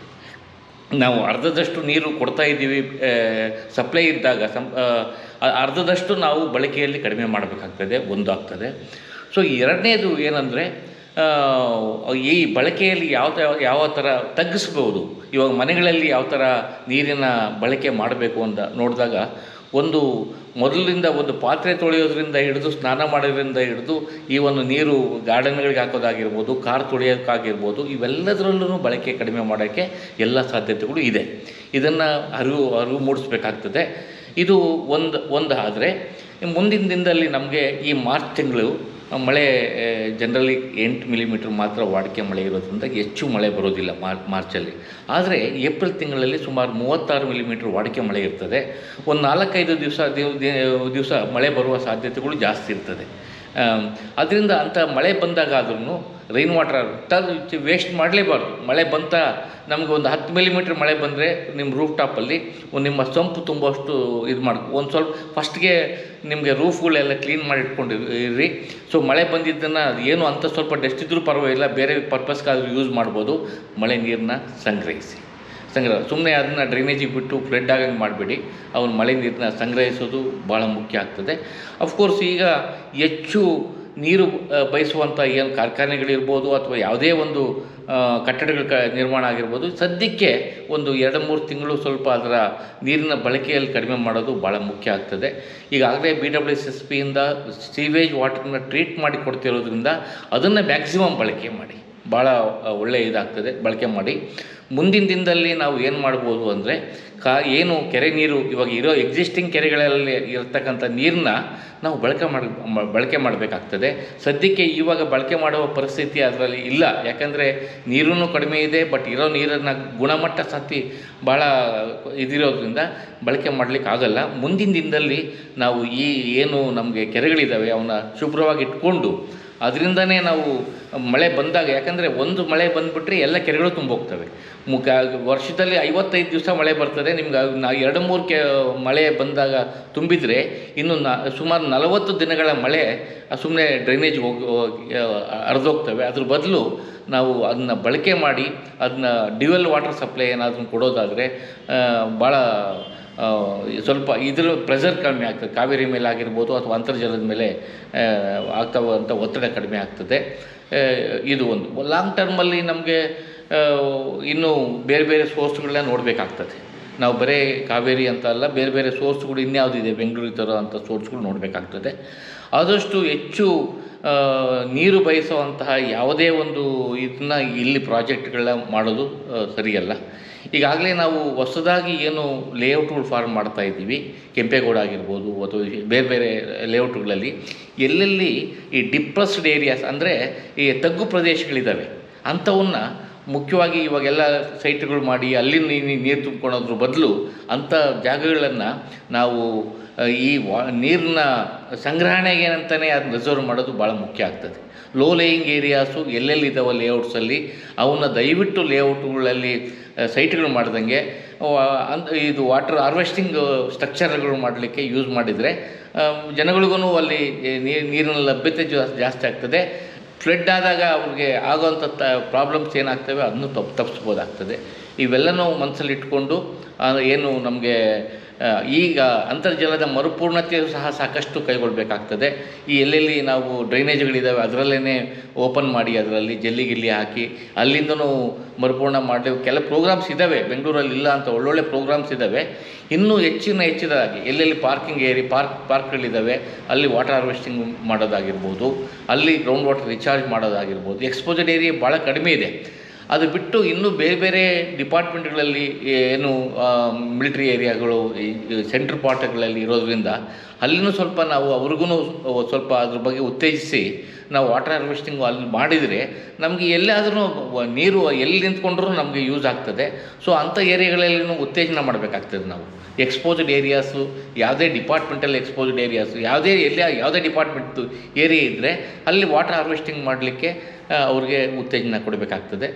ನಾವು ಅರ್ಧದಷ್ಟು ನೀರು ಕೊಡ್ತಾ ಇದ್ದೀವಿ ಸಪ್ಲೈ ಇದ್ದಾಗ, ಸಂ ಅರ್ಧದಷ್ಟು ನಾವು ಬಳಕೆಯಲ್ಲಿ ಕಡಿಮೆ ಮಾಡಬೇಕಾಗ್ತದೆ ಒಂದು ಆಗ್ತದೆ ಸೊ ಎರಡನೇದು ಏನಂದರೆ ಈ ಬಳಕೆಯಲ್ಲಿ ಯಾವ ಯಾವ ಥರ ತಗ್ಗಿಸ್ಬೋದು, ಇವಾಗ ಮನೆಗಳಲ್ಲಿ ಯಾವ ಥರ ನೀರಿನ ಬಳಕೆ ಮಾಡಬೇಕು ಅಂತ ನೋಡಿದಾಗ ಒಂದು ಮೊದಲಿಂದ ಒಂದು ಪಾತ್ರೆ ತೊಳೆಯೋದ್ರಿಂದ ಹಿಡಿದು ಸ್ನಾನ ಮಾಡೋದ್ರಿಂದ ಹಿಡಿದು ಈ ಒಂದು ನೀರು ಗಾರ್ಡನ್ಗಳಿಗೆ ಹಾಕೋದಾಗಿರ್ಬೋದು, ಕಾರ್ ತೊಳೆಯೋಕ್ಕಾಗಿರ್ಬೋದು ಇವೆಲ್ಲದರಲ್ಲೂ ಬಳಕೆ ಕಡಿಮೆ ಮಾಡೋಕ್ಕೆ ಎಲ್ಲ ಸಾಧ್ಯತೆಗಳು ಇದೆ. ಇದನ್ನು ಅರಿವು ಅರಿವು ಮೂಡಿಸ್ಬೇಕಾಗ್ತದೆ. ಇದು ಒಂದು ಒಂದು ಆದರೆ ಮುಂದಿನ ದಿನದಲ್ಲಿ ನಮಗೆ ಈ ಮಾರ್ಚ್ ತಿಂಗಳು ಮಳೆ ಜನರಲಿ ಎಂಟು ಮಿಲಿಮೀಟ್ರ್ ಮಾತ್ರ ವಾಡಿಕೆ ಮಳೆ ಇರೋದ್ರಿಂದ ಹೆಚ್ಚು ಮಳೆ ಬರೋದಿಲ್ಲ ಮಾರ್ ಮಾರ್ಚಲ್ಲಿ. ಆದರೆ ಏಪ್ರಿಲ್ ತಿಂಗಳಲ್ಲಿ ಸುಮಾರು ಮೂವತ್ತಾರು ಮಿಲಿಮೀಟ್ರ್ ವಾಡಿಕೆ ಮಳೆ ಇರ್ತದೆ. ಒಂದು ನಾಲ್ಕೈದು ದಿವಸ ದಿವಸ ಮಳೆ ಬರುವ ಸಾಧ್ಯತೆಗಳು ಜಾಸ್ತಿ ಇರ್ತದೆ. ಅದರಿಂದ ಅಂಥ ಮಳೆ ಬಂದಾಗಾದ್ರೂ ರೈನ್ ವಾಟರ್ ಟರ್ ವೇಸ್ಟ್ ಮಾಡಲೇಬಾರ್ದು. ಮಳೆ ಬಂತ ನಮಗೆ ಒಂದು ಹತ್ತು ಮಿಲಿಮೀಟ್ರ್ ಮಳೆ ಬಂದರೆ ನಿಮ್ಮ ರೂಫ್ ಟಾಪಲ್ಲಿ ನಿಮ್ಮ ಸೊಂಪು ತುಂಬುವಷ್ಟು ಇದು ಮಾಡಿ, ಒಂದು ಸ್ವಲ್ಪ ಫಸ್ಟ್ಗೆ ನಿಮಗೆ ರೂಫ್ಗಳೆಲ್ಲ ಕ್ಲೀನ್ ಮಾಡಿ ಇಟ್ಕೊಂಡು ಇರ್ರಿ ಸೊ ಮಳೆ ಬಂದಿದ್ದನ್ನು ಏನು ಅಂತ ಸ್ವಲ್ಪ ಡಸ್ಟ್ ಇದ್ದರೂ ಪರವಾಗಿಲ್ಲ. ಬೇರೆ ಪರ್ಪಸ್ಗಾದರೂ ಯೂಸ್ ಮಾಡ್ಬೋದು. ಮಳೆ ನೀರನ್ನ ಸಂಗ್ರಹಿಸಿ. ಸಂಗ್ರಹ. ಸುಮ್ಮನೆ ಅದನ್ನು ಡ್ರೈನೇಜಿಗೆ ಬಿಟ್ಟು ಫ್ಲಡ್ ಆಗಂಗೆ ಮಾಡಬೇಡಿ. ಅವನು ಮಳೆ ನೀರನ್ನ ಸಂಗ್ರಹಿಸೋದು ಭಾಳ ಮುಖ್ಯ ಆಗ್ತದೆ. ಅಫ್ಕೋರ್ಸ್ ಈಗ ಹೆಚ್ಚು ನೀರು ಬಯಸುವಂಥ ಏನು ಕಾರ್ಖಾನೆಗಳಿರ್ಬೋದು ಅಥವಾ ಯಾವುದೇ ಒಂದು ಕಟ್ಟಡಗಳ ಕ, ನಿರ್ಮಾಣ ಆಗಿರ್ಬೋದು, ಸದ್ಯಕ್ಕೆ ಒಂದು ಎರಡು ಮೂರು ತಿಂಗಳು ಸ್ವಲ್ಪ ಅದರ ನೀರಿನ ಬಳಕೆಯಲ್ಲಿ ಕಡಿಮೆ ಮಾಡೋದು ಭಾಳ ಮುಖ್ಯ ಆಗ್ತದೆ. ಈಗಾಗಲೇ ಬಿ ಡಬ್ಲ್ಯೂ ಎಸ್ ಎಸ್ ಪಿಯಿಂದ ಸೀವೇಜ್ ವಾಟರ್ನ ಟ್ರೀಟ್ ಮಾಡಿ ಕೊಡ್ತಿರೋದ್ರಿಂದ ಅದನ್ನು ಮ್ಯಾಕ್ಸಿಮಮ್ ಬಳಕೆ ಮಾಡಿ. ಭಾಳ ಒಳ್ಳೆಯ ಇದಾಗ್ತದೆ. ಬಳಕೆ ಮಾಡಿ. ಮುಂದಿನ ದಿನದಲ್ಲಿ ನಾವು ಏನು ಮಾಡ್ಬೋದು ಅಂದರೆ ಕಾ ಏನು ಕೆರೆ ನೀರು ಇವಾಗ ಇರೋ ಎಕ್ಸಿಸ್ಟಿಂಗ್ ಕೆರೆಗಳಲ್ಲಿ ಇರತಕ್ಕಂಥ ನೀರನ್ನ ನಾವು ಬಳಕೆ ಮಾಡಿ ಬಳಕೆ ಮಾಡಬೇಕಾಗ್ತದೆ. ಸದ್ಯಕ್ಕೆ ಇವಾಗ ಬಳಕೆ ಮಾಡುವ ಪರಿಸ್ಥಿತಿ ಅದರಲ್ಲಿ ಇಲ್ಲ. ಯಾಕಂದರೆ ನೀರೂ ಕಡಿಮೆ ಇದೆ ಬಟ್ ಇರೋ ನೀರನ್ನು ಗುಣಮಟ್ಟ ಸತಿ ಭಾಳ ಇದಿರೋದ್ರಿಂದ ಬಳಕೆ ಮಾಡಲಿಕ್ಕೆ ಆಗಲ್ಲ ಮುಂದಿನ ದಿನದಲ್ಲಿ ನಾವು ಈ ಏನು ನಮಗೆ ಕೆರೆಗಳಿದ್ದಾವೆ ಅವನ್ನ ಶುಭ್ರವಾಗಿ ಇಟ್ಕೊಂಡು ಅದರಿಂದನೇ ನಾವು ಮಳೆ ಬಂದಾಗ, ಯಾಕಂದರೆ ಒಂದು ಮಳೆ ಬಂದುಬಿಟ್ರೆ ಎಲ್ಲ ಕೆರೆಗಳು ತುಂಬೋಗ್ತವೆ. ಮುಖ, ವರ್ಷದಲ್ಲಿ ಐವತ್ತೈದು ದಿವಸ ಮಳೆ ಬರ್ತದೆ, ನಿಮ್ಗೆ ಎರಡು ಮೂರು ಕೆ, ಮಳೆ ಬಂದಾಗ ತುಂಬಿದರೆ ಇನ್ನು ನ, ಸುಮಾರು ನಲವತ್ತು ದಿನಗಳ ಮಳೆ ಸುಮ್ಮನೆ ಡ್ರೈನೇಜ್ ಹೋಗಿ ಹರಿದೋಗ್ತವೆ. ಅದ್ರ ಬದಲು ನಾವು ಅದನ್ನ ಬಳಕೆ ಮಾಡಿ, ಅದನ್ನ ಡ್ಯುವೆಲ್ ವಾಟರ್ ಸಪ್ಲೈ ಏನಾದರೂ ಕೊಡೋದಾದರೆ ಭಾಳ ಸ್ವಲ್ಪ ಇದ್ರ ಪ್ರೆಷರ್ ಕಡಿಮೆ ಆಗ್ತದೆ. ಕಾವೇರಿ ಮೇಲೆ ಆಗಿರ್ಬೋದು ಅಥವಾ ಅಂತರ್ಜಲದ ಮೇಲೆ ಆಗ್ತಾವಂಥ ಒತ್ತಡ ಕಡಿಮೆ ಆಗ್ತದೆ. ಇದು ಒಂದು. ಲಾಂಗ್ ಟರ್ಮಲ್ಲಿ ನಮಗೆ ಇನ್ನೂ ಬೇರೆ ಬೇರೆ ಸೋರ್ಸ್ಗಳನ್ನ ನೋಡಬೇಕಾಗ್ತದೆ. ನಾವು ಬರೀ ಕಾವೇರಿ ಅಂತ ಅಲ್ಲ, ಬೇರೆ ಬೇರೆ ಸೋರ್ಸ್ಗಳು ಇನ್ಯಾವುದಿದೆ ಬೆಂಗಳೂರು ಥರ ಅಂಥ ಸೋರ್ಸ್ಗಳು ನೋಡಬೇಕಾಗ್ತದೆ. ಆದಷ್ಟು ಹೆಚ್ಚು ನೀರು ಬಯಸುವಂತಹ ಯಾವುದೇ ಒಂದು ಇದನ್ನ ಇಲ್ಲಿ ಪ್ರಾಜೆಕ್ಟ್ಗಳನ್ನ ಮಾಡೋದು ಸರಿಯಲ್ಲ. ಈಗಾಗಲೇ ನಾವು ಹೊಸದಾಗಿ ಏನು ಲೇಔಟ್ಗಳು ಫಾರ್ಮ್ ಮಾಡ್ತಾ ಇದ್ದೀವಿ. ಕೆಂಪೇಗೌಡ ಆಗಿರ್ಬೋದು ಅಥವಾ ಬೇರೆ ಬೇರೆ ಲೇಔಟ್ಗಳಲ್ಲಿ ಎಲ್ಲೆಲ್ಲಿ ಈ ಡಿಪ್ರೆಸ್ಡ್ ಏರಿಯಾಸ್ ಅಂದರೆ ಈ ತಗ್ಗು ಪ್ರದೇಶಗಳಿದ್ದಾವೆ ಅಂಥವನ್ನ ಮುಖ್ಯವಾಗಿ ಇವಾಗೆಲ್ಲ ಸೈಟ್ಗಳು ಮಾಡಿ ಅಲ್ಲಿ ನೀರು ತುಂಬ್ಕೊಳೋದ್ರ ಬದಲು ಅಂಥ ಜಾಗಗಳನ್ನು ನಾವು, ಈ ವಾ, ನೀರಿನ ಸಂಗ್ರಹಣೆಗೆ ಅಂತಲೇ ಅದನ್ನ ರಿಸರ್ವ್ ಮಾಡೋದು ಭಾಳ ಮುಖ್ಯ ಆಗ್ತದೆ. ಲೋ ಲೇಯಿಂಗ್ ಏರಿಯಾಸು ಎಲ್ಲೆಲ್ಲಿದ್ದಾವೆ ಲೇಔಟ್ಸಲ್ಲಿ ಅವನ್ನ ದಯವಿಟ್ಟು ಲೇಔಟ್ಗಳಲ್ಲಿ ಸೈಟ್ಗಳು ಮಾಡ್ದಂಗೆ ಅಂತ ಇದು ವಾಟರ್ ಹಾರ್ವೆಸ್ಟಿಂಗ್ ಸ್ಟ್ರಕ್ಚರ್ಗಳು ಮಾಡಲಿಕ್ಕೆ ಯೂಸ್ ಮಾಡಿದರೆ ಜನಗಳಿಗೂ ಅಲ್ಲಿ ನೀರು ನೀರಿನ ಲಭ್ಯತೆ ಜಾಸ್ತಿ ಆಗ್ತದೆ. ಫ್ಲಡ್ ಆದಾಗ ಅವ್ರಿಗೆ ಆಗೋವಂಥ ತ ಪ್ರಾಬ್ಲಮ್ಸ್ ಏನಾಗ್ತವೆ ಅದನ್ನು ತಪ್ಪು ತಪ್ಪಿಸ್ಬೋದಾಗ್ತದೆ ಇವೆಲ್ಲನೂ ಮನಸ್ಸಲ್ಲಿ ಇಟ್ಕೊಂಡು ಏನು ನಮಗೆ ಈಗ ಅಂತರ್ಜಲದ ಮರುಪೂರ್ಣತೆಯು ಸಹ ಸಾಕಷ್ಟು ಕೈಗೊಳ್ಳಬೇಕಾಗ್ತದೆ. ಈ ಎಲ್ಲೆಲ್ಲಿ ನಾವು ಡ್ರೈನೇಜ್ಗಳಿದ್ದಾವೆ ಅದರಲ್ಲೇ ಓಪನ್ ಮಾಡಿ ಅದರಲ್ಲಿ ಜಲ್ಲಿ ಗಿಲ್ಲಿ ಹಾಕಿ, ಅಲ್ಲಿಂದನೂ ಮರುಪೂರ್ಣ ಮಾಡಲಿ ಕೆಲ ಪ್ರೋಗ್ರಾಮ್ಸ್ ಇದ್ದಾವೆ ಬೆಂಗಳೂರಲ್ಲಿ ಇಲ್ಲ ಅಂತ ಒಳ್ಳೊಳ್ಳೆ ಪ್ರೋಗ್ರಾಮ್ಸ್ ಇದ್ದಾವೆ ಇನ್ನೂ ಹೆಚ್ಚಿನ ಹೆಚ್ಚಿನದಾಗಿ ಎಲ್ಲೆಲ್ಲಿ ಪಾರ್ಕಿಂಗ್ ಏರಿ, ಪಾರ್ಕ್ ಪಾರ್ಕ್ಗಳಿದ್ದಾವೆ ಅಲ್ಲಿ ವಾಟರ್ ಹಾರ್ವೆಸ್ಟಿಂಗ್ ಮಾಡೋದಾಗಿರ್ಬೋದು, ಅಲ್ಲಿ ಗ್ರೌಂಡ್ ವಾಟರ್ ರಿಚಾರ್ಜ್ ಮಾಡೋದಾಗಿರ್ಬೋದು ಎಕ್ಸ್ಪೋಜಡ್ ಏರಿಯಾ ಭಾಳ ಕಡಿಮೆ ಇದೆ. ಅದು ಬಿಟ್ಟು ಇನ್ನೂ ಬೇರೆ ಬೇರೆ ಡಿಪಾರ್ಟ್ಮೆಂಟ್ಗಳಲ್ಲಿ ಏನು ಮಿಲಿಟ್ರಿ ಏರಿಯಾಗಳು ಈ ಸೆಂಟ್ರ್ ಪಾರ್ಟ್ಗಳಲ್ಲಿ ಇರೋದ್ರಿಂದ ಅಲ್ಲಿನೂ ಸ್ವಲ್ಪ ನಾವು ಅವ್ರಿಗೂ ಸ್ವಲ್ಪ ಅದ್ರ ಬಗ್ಗೆ ಉತ್ತೇಜಿಸಿ ನಾವು ವಾಟರ್ ಹಾರ್ವೆಸ್ಟಿಂಗು ಅಲ್ಲಿ ಮಾಡಿದರೆ ನಮಗೆ ಎಲ್ಲಾದರೂ ನೀರು ಎಲ್ಲಿ ನಿಂತ್ಕೊಂಡ್ರೂ ನಮಗೆ ಯೂಸ್ ಆಗ್ತದೆ. ಸೊ ಅಂಥ ಏರಿಯಾಗಳಲ್ಲಿನೂ ಉತ್ತೇಜನ ಮಾಡಬೇಕಾಗ್ತದೆ ನಾವು. ಎಕ್ಸ್ಪೋಸ್ಡ್ ಏರಿಯಾಸು ಯಾವುದೇ ಡಿಪಾರ್ಟ್ಮೆಂಟಲ್ಲಿ ಎಕ್ಸ್ಪೋಸ್ಡ್ ಏರಿಯಾಸು ಯಾವುದೇ ಎಲ್ಲಿ, ಯಾವುದೇ ಡಿಪಾರ್ಟ್ಮೆಂಟ್ದು ಏರಿಯಾ ಇದ್ದರೆ ಅಲ್ಲಿ ವಾಟರ್ ಹಾರ್ವೆಸ್ಟಿಂಗ್ ಮಾಡಲಿಕ್ಕೆ ಅವ್ರಿಗೆ ಉತ್ತೇಜನ ಕೊಡಬೇಕಾಗ್ತದೆ.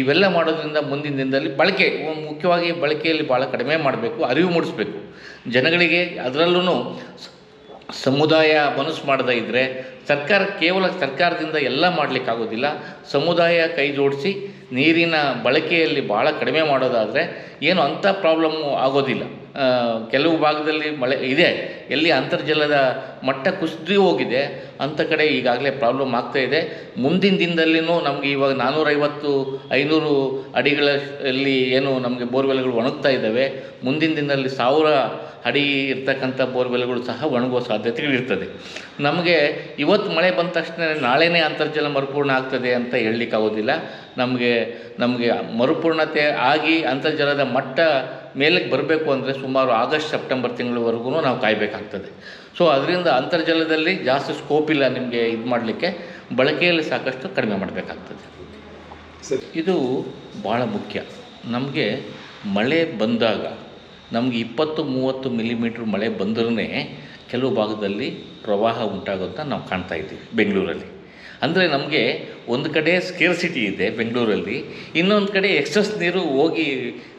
ಇವೆಲ್ಲ ಮಾಡೋದ್ರಿಂದ ಮುಂದಿನ ದಿನದಲ್ಲಿ ಬಳಕೆ, ಮುಖ್ಯವಾಗಿ ಬಳಕೆಯಲ್ಲಿ ಭಾಳ ಕಡಿಮೆ ಮಾಡಬೇಕು, ಅರಿವು ಮೂಡಿಸ್ಬೇಕು. ಜನಗಳಿಗೆ ಅದರಲ್ಲೂ ಸಮುದಾಯ ಮನಸ್ಸು ಮಾಡದೇ ಇದ್ದರೆ ಸರ್ಕಾರ ಕೇವಲ ಸರ್ಕಾರದಿಂದ ಎಲ್ಲ ಮಾಡಲಿಕ್ಕಾಗೋದಿಲ್ಲ, ಸಮುದಾಯ ಕೈ ಜೋಡಿಸಿ ನೀರಿನ ಬಳಕೆಯಲ್ಲಿ ಭಾಳ ಕಡಿಮೆ ಮಾಡೋದಾದರೆ ಏನು ಅಂಥ ಪ್ರಾಬ್ಲಮ್ಮು ಆಗೋದಿಲ್ಲ. ಕೆಲವು ಭಾಗದಲ್ಲಿ ಮಳೆ ಇದೆ, ಎಲ್ಲಿ ಅಂತರ್ಜಲದ ಮಟ್ಟ ಕುಸಿದು ಹೋಗಿದೆ, ಅಂಥ ಕಡೆ ಈಗಾಗಲೇ ಪ್ರಾಬ್ಲಮ್ ಆಗ್ತಾ ಇದೆ. ಮುಂದಿನ ದಿನದಲ್ಲಿನೂ ನಮಗೆ ಇವಾಗ ನಾನ್ನೂರೈವತ್ತು ಐನೂರು ಅಡಿಗಳಲ್ಲಿ ಏನು ನಮಗೆ ಬೋರ್ವೆಲ್ಗಳು ಒಣಗ್ತಾ ಇದ್ದಾವೆ. ಮುಂದಿನ ದಿನದಲ್ಲಿ ಸಾವಿರ ಅಡಿ ಇರ್ತಕ್ಕಂಥ ಬೋರ್ವೆಲ್ಗಳು ಸಹ ಒಣಗುವ ಸಾಧ್ಯತೆಗಳಿರ್ತದೆ. ನಮಗೆ ಇವತ್ತು ಮಳೆ ಬಂದ ತಕ್ಷಣ ನಾಳೆನೇ ಅಂತರ್ಜಲ ಮರುಪೂರ್ಣ ಆಗ್ತದೆ ಅಂತ ಹೇಳಲಿಕ್ಕಾಗೋದಿಲ್ಲ ನಮಗೆ ನಮಗೆ ಮರುಪೂರ್ಣತೆ ಆಗಿ ಅಂತರ್ಜಲದ ಮಟ್ಟ ಮೇಲಕ್ಕೆ ಬರಬೇಕು ಅಂದರೆ ಸುಮಾರು ಆಗಸ್ಟ್ ಸೆಪ್ಟೆಂಬರ್ ತಿಂಗಳವರೆಗೂ ನಾವು ಕಾಯಬೇಕಾಗ್ತದೆ. ಸೊ ಅದರಿಂದ ಅಂತರ್ಜಲದಲ್ಲಿ ಜಾಸ್ತಿ ಸ್ಕೋಪ್ ಇಲ್ಲ ನಿಮಗೆ ಇದು ಮಾಡಲಿಕ್ಕೆ. ಬಳಕೆಯಲ್ಲಿ ಸಾಕಷ್ಟು ಕಡಿಮೆ ಮಾಡಬೇಕಾಗ್ತದೆ. ಸರಿ. ಇದು ಭಾಳ ಮುಖ್ಯ. ನಮಗೆ ಮಳೆ ಬಂದಾಗ ನಮಗೆ ಇಪ್ಪತ್ತು ಮೂವತ್ತು ಮಿಲಿಮೀಟ್ರ್ ಮಳೆ ಬಂದ್ರೇ ಕೆಲವು ಭಾಗದಲ್ಲಿ ಪ್ರವಾಹ ಉಂಟಾಗೋದನ್ನ ನಾವು ಕಾಣ್ತಾ ಇದ್ದೀವಿ ಬೆಂಗಳೂರಲ್ಲಿ. ಅಂದರೆ ನಮಗೆ ಒಂದು ಕಡೆ ಸ್ಕೇರ್ಸಿಟಿ ಇದೆ ಬೆಂಗಳೂರಲ್ಲಿ, ಇನ್ನೊಂದು ಕಡೆ ಎಕ್ಸಸ್ ನೀರು ಹೋಗಿ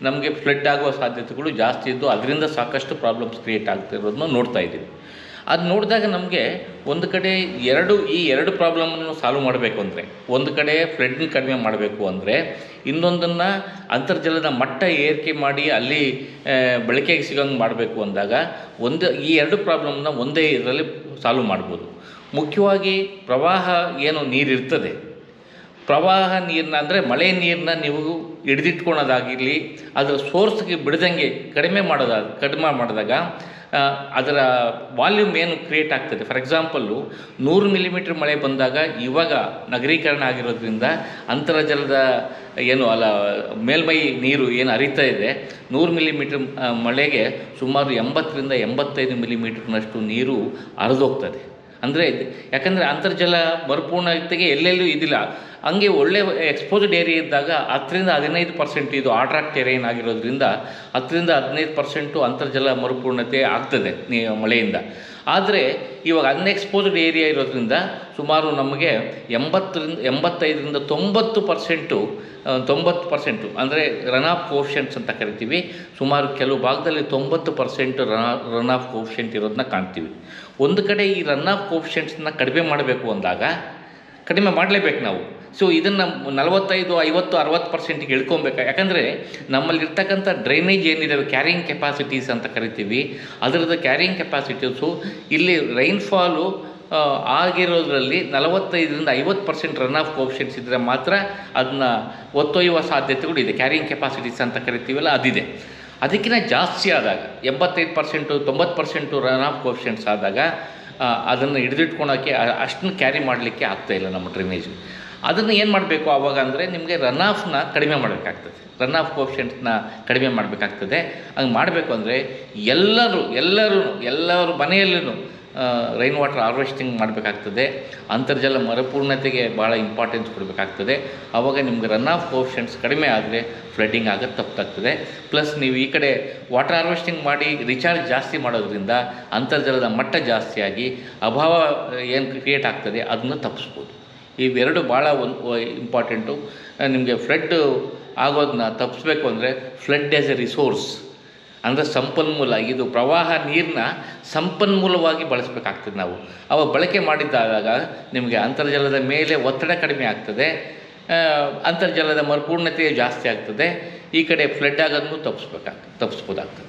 ನಮಗೆ ಫ್ಲಡ್ ಆಗುವ ಸಾಧ್ಯತೆಗಳು ಜಾಸ್ತಿ ಇದ್ದು, ಅದರಿಂದ ಸಾಕಷ್ಟು ಪ್ರಾಬ್ಲಮ್ಸ್ ಕ್ರಿಯೇಟ್ ಆಗ್ತಿರೋದನ್ನ ನೋಡ್ತಾ ಇದ್ದೀವಿ. ಅದು ನೋಡಿದಾಗ ನಮಗೆ ಒಂದು ಕಡೆ ಎರಡು, ಈ ಎರಡು ಪ್ರಾಬ್ಲಮನ್ನು ಸಾಲ್ವ್ ಮಾಡಬೇಕು ಅಂದರೆ, ಒಂದು ಕಡೆ ಫ್ಲಡ್ನ ಕಡಿಮೆ ಮಾಡಬೇಕು ಅಂದರೆ, ಇನ್ನೊಂದನ್ನು ಅಂತರ್ಜಲದ ಮಟ್ಟ ಏರಿಕೆ ಮಾಡಿ ಅಲ್ಲಿ ಬಳಕೆಗೆ ಸಿಗೋಂಗೆ ಮಾಡಬೇಕು ಅಂದಾಗ ಒಂದು, ಈ ಎರಡು ಪ್ರಾಬ್ಲಮ್ನ ಒಂದೇ ಇದರಲ್ಲಿ ಸಾಲ್ವ್ ಮಾಡ್ಬೋದು. ಮುಖ್ಯವಾಗಿ ಪ್ರವಾಹ ಏನು ನೀರಿರ್ತದೆ ಪ್ರವಾಹ ನೀರನ್ನ ಅಂದರೆ ಮಳೆ ನೀರನ್ನ ನೀವು ಹಿಡಿದಿಟ್ಕೊಳೋದಾಗಿರಲಿ, ಅದರ ಸೋರ್ಸ್ಗೆ ಬಿಡದಂಗೆ ಕಡಿಮೆ ಮಾಡೋದಾಗ ಕಡಿಮೆ ಮಾಡಿದಾಗ ಅದರ ವಾಲ್ಯೂಮ್ ಏನು ಕ್ರಿಯೇಟ್ ಆಗ್ತದೆ? ಫಾರ್ ಎಕ್ಸಾಂಪಲ್ಲು ನೂರು ಮಿಲಿಮೀಟ್ರ್ ಮಳೆ ಬಂದಾಗ ಇವಾಗ ನಗರೀಕರಣ ಆಗಿರೋದ್ರಿಂದ ಅಂತರ್ಜಲದ ಏನು ಅಲ್ಲ, ಮೇಲ್ಮೈ ನೀರು ಏನು ಹರಿತಾ ಇದೆ, ನೂರು ಮಿಲಿಮೀಟ್ರ್ ಮಳೆಗೆ ಸುಮಾರು ಎಂಬತ್ತರಿಂದ ಎಂಬತ್ತೈದು ಮಿಲಿಮೀಟ್ರ್ನಷ್ಟು ನೀರು ಹರಿದೋಗ್ತದೆ. ಅಂದರೆ ಯಾಕಂದರೆ ಅಂತರ್ಜಲ ಮರುಪೂರ್ಣತೆಗೆ ಎಲ್ಲೆಲ್ಲೂ ಇದಿಲ್ಲ. ಹಂಗೆ ಒಳ್ಳೆ ಎಕ್ಸ್ಪೋಸ್ಡ್ ಏರಿಯಾ ಇದ್ದಾಗ ಹತ್ತರಿಂದ ಹದಿನೈದು ಪರ್ಸೆಂಟ್ ಇದು ಆಟ್ರಾಕ್ಟ್ ಟೆರೇನ್ ಆಗಿರೋದ್ರಿಂದ ಹತ್ತರಿಂದ ಹದಿನೈದು ಪರ್ಸೆಂಟು ಅಂತರ್ಜಲ ಮರುಪೂರ್ಣತೆ ಆಗ್ತದೆ ನೀ ಮಳೆಯಿಂದ. ಆದರೆ ಇವಾಗ ಅನ್ಎಕ್ಸ್ಪೋಸ್ಡ್ ಏರಿಯಾ ಇರೋದ್ರಿಂದ ಸುಮಾರು ನಮಗೆ ಎಂಬತ್ತರಿಂದ, ಎಂಬತ್ತೈದರಿಂದ ತೊಂಬತ್ತು ಪರ್ಸೆಂಟು ತೊಂಬತ್ತು ಪರ್ಸೆಂಟು ಅಂದರೆ ರನ್ ಆಫ್ ಕೋಫಿಷೆಂಟ್ಸ್ ಅಂತ ಕರಿತೀವಿ. ಸುಮಾರು ಕೆಲವು ಭಾಗದಲ್ಲಿ ತೊಂಬತ್ತು ಪರ್ಸೆಂಟ್ ರನ್ ಆಫ್ ಕೋಫಿಷೆಂಟ್ ಇರೋದನ್ನ ಕಾಣ್ತೀವಿ. ಒಂದು ಕಡೆ ಈ ರನ್ ಆಫ್ ಕೋಫಿಷಿಯೆಂಟ್ಸನ್ನ ಕಡಿಮೆ ಮಾಡಬೇಕು ಅಂದಾಗ ಕಡಿಮೆ ಮಾಡಲೇಬೇಕು ನಾವು. ಸೊ ಇದನ್ನು ನಲವತ್ತೈದು, ಐವತ್ತು, ಅರವತ್ತು ಪರ್ಸೆಂಟಿಗೆ ಇಳ್ಕೊಬೇಕು ಯಾಕಂದರೆ ನಮ್ಮಲ್ಲಿ ಇರ್ತಕ್ಕಂಥ ಡ್ರೈನೇಜ್ ಏನಿದಾವೆ ಕ್ಯಾರಿಂಗ್ ಕೆಪಾಸಿಟೀಸ್ ಅಂತ ಕರಿತೀವಿ. ಅದರದ್ದು ಕ್ಯಾರಿಂಗ್ ಕೆಪಾಸಿಟೀಸು ಇಲ್ಲಿ ರೈನ್ಫಾಲು ಆಗಿರೋದ್ರಲ್ಲಿ ನಲವತ್ತೈದರಿಂದ ಐವತ್ತು ಪರ್ಸೆಂಟ್ ರನ್ ಆಫ್ ಕೋಪ್ಷನ್ಸ್ ಇದ್ದರೆ ಮಾತ್ರ ಅದನ್ನ ಒತ್ತೊಯ್ಯುವ ಸಾಧ್ಯತೆಗಳು ಇದೆ ಕ್ಯಾರಿಂಗ್ ಕೆಪಾಸಿಟೀಸ್ ಅಂತ ಕರಿತೀವಲ್ಲ, ಅದಿದೆ. ಅದಕ್ಕಿಂತ ಜಾಸ್ತಿ ಆದಾಗ, ಎಂಬತ್ತೈದು ಪರ್ಸೆಂಟು ತೊಂಬತ್ತು ಪರ್ಸೆಂಟು ರನ್ ಆಫ್ ಕೋಪ್ಷನ್ಸ್ ಆದಾಗ ಅದನ್ನು ಹಿಡಿದಿಟ್ಕೊಳೋಕ್ಕೆ ಅಷ್ಟನ್ನು ಕ್ಯಾರಿ ಮಾಡಲಿಕ್ಕೆ ಆಗ್ತಾಯಿಲ್ಲ ನಮ್ಮ ಡ್ರೈನೇಜ್ ಅದನ್ನು ಏನು ಮಾಡಬೇಕು ಆವಾಗ ಅಂದರೆ ನಿಮಗೆ ರನ್ ಆಫ್ನ ಕಡಿಮೆ ಮಾಡಬೇಕಾಗ್ತದೆ. ರನ್ ಆಫ್ ಕೋಪ್ಷೆಂಟ್ನ ಕಡಿಮೆ ಮಾಡಬೇಕಾಗ್ತದೆ. ಹಂಗೆ ಮಾಡಬೇಕು ಅಂದರೆ ಎಲ್ಲರೂ ಎಲ್ಲರೂ ಎಲ್ಲರೂ ಮನೆಯಲ್ಲೂ ರೈನ್ ವಾಟರ್ ಹಾರ್ವೆಸ್ಟಿಂಗ್ ಮಾಡಬೇಕಾಗ್ತದೆ. ಅಂತರ್ಜಲ ಮರುಪೂರ್ಣತೆಗೆ ಭಾಳ ಇಂಪಾರ್ಟೆನ್ಸ್ ಕೊಡಬೇಕಾಗ್ತದೆ. ಆವಾಗ ನಿಮ್ಗೆ ರನ್ ಆಫ್ ಕೋಪ್ಷೆಂಟ್ಸ್ ಕಡಿಮೆ ಆದರೆ ಫ್ಲಡ್ಡಿಂಗ್ ಆಗೋದು ತಪ್ಪಾಗ್ತದೆ. ಪ್ಲಸ್ ನೀವು ಈ ಕಡೆ ವಾಟರ್ ಹಾರ್ವೆಸ್ಟಿಂಗ್ ಮಾಡಿ ರಿಚಾರ್ಜ್ ಜಾಸ್ತಿ ಮಾಡೋದ್ರಿಂದ ಅಂತರ್ಜಲದ ಮಟ್ಟ ಜಾಸ್ತಿಯಾಗಿ ಅಭಾವ ಏನು ಕ್ರಿಯೇಟ್ ಆಗ್ತದೆ, ಅದನ್ನು ತಪ್ಪಿಸ್ಬೋದು ಇವೆರಡು ಭಾಳ ಒಂದು ಇಂಪಾರ್ಟೆಂಟು ನಿಮಗೆ ಫ್ಲಡ್ ಆಗೋದನ್ನ ತಪ್ಪಿಸ್ಬೇಕು ಅಂದರೆ ಫ್ಲಡ್ ಆ್ಯಸ್ ಎ ರಿಸೋರ್ಸ್ ಅಂದರೆ ಸಂಪನ್ಮೂಲ, ಇದು ಪ್ರವಾಹ ನೀರನ್ನ ಸಂಪನ್ಮೂಲವಾಗಿ ಬಳಸಬೇಕಾಗ್ತದೆ ನಾವು. ಅವ ಬಳಕೆ ಮಾಡಿದ್ದಾದಾಗ ನಿಮಗೆ ಅಂತರ್ಜಲದ ಮೇಲೆ ಒತ್ತಡ ಕಡಿಮೆ ಆಗ್ತದೆ. ಅಂತರ್ಜಲದ ಮರುಪೂರ್ಣತೆ ಜಾಸ್ತಿ ಆಗ್ತದೆ. ಈ ಕಡೆ ಫ್ಲಡ್ ಆಗೋದನ್ನು ತಪ್ಪಿಸ್ಬೇಕಾಗ್ತದೆ ತಪ್ಪಿಸ್ಬೋದಾಗ್ತದೆ